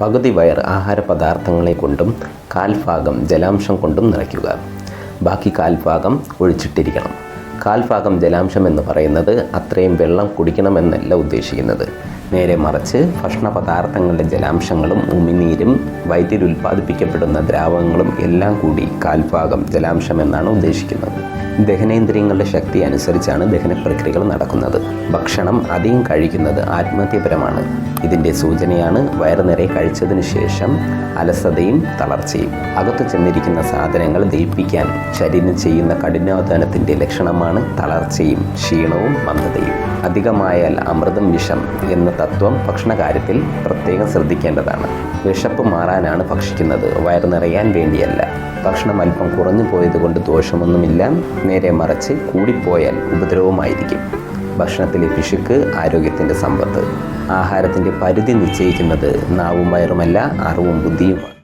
പകുതി വയർ ആഹാര പദാർത്ഥങ്ങളെ കൊണ്ടും കാൽഭാഗം ജലാംശം കൊണ്ടും നിറയ്ക്കുക. ബാക്കി കാൽഭാഗം ഒഴിച്ചിട്ടിരിക്കണം. കാൽഭാഗം ജലാംശം എന്ന് പറയുന്നത് അത്രയും വെള്ളം കുടിക്കണമെന്നല്ല ഉദ്ദേശിക്കുന്നത്. നേരെ മറിച്ച് ഭക്ഷണ പദാർത്ഥങ്ങളുടെ ജലാംശങ്ങളും ഉമിനീരും വയറ്റിൽ ഉൽപ്പാദിപ്പിക്കപ്പെടുന്ന ദ്രാവകങ്ങളും എല്ലാം കൂടി കാൽഭാഗം ജലാംശം എന്നാണ് ഉദ്ദേശിക്കുന്നത്. ദഹനേന്ദ്രിയങ്ങളുടെ ശക്തി അനുസരിച്ചാണ് ദഹന പ്രക്രിയകൾ നടക്കുന്നത്. ഭക്ഷണം അധികം കഴിക്കുന്നത് ആത്മഹത്യപരമാണ്. ഇതിന്റെ സൂചനയാണ് വയറ് നിറയെ കഴിച്ചതിന് ശേഷം അലസതയും തളർച്ചയും. അകത്തു ചെന്നിരിക്കുന്ന സാധനങ്ങൾ ദഹിപ്പിക്കാൻ ശരീരം ചെയ്യുന്ന കഠിനാധ്വാനത്തിന്റെ ലക്ഷണമാണ് തളർച്ചയും ക്ഷീണവും മന്ദതയും. അധികമായാൽ അമൃതം വിഷം എന്ന തത്വം ഭക്ഷണകാര്യത്തിൽ പ്രത്യേകം ശ്രദ്ധിക്കേണ്ടതാണ്. വിശപ്പ് മാറാനാണ് ഭക്ഷിക്കുന്നത്. വയറ് നിറയാൻ വേണ്ടിയല്ല. ഭക്ഷണം അല്പം കുറഞ്ഞു പോയതുകൊണ്ട് ദോഷമൊന്നുമില്ല. നേരെ മറിച്ച് കൂടിപ്പോയാൽ ഉപദ്രവമായിരിക്കും. ഭക്ഷണത്തിലെ പിശുക്ക് ആരോഗ്യത്തിന്റെ സമ്പത്ത്. ആഹാരത്തിന്റെ പരിധി നിശ്ചയിക്കുന്നത് നാവും വയറുമല്ല അറിവും ബുദ്ധിയുമാണ്.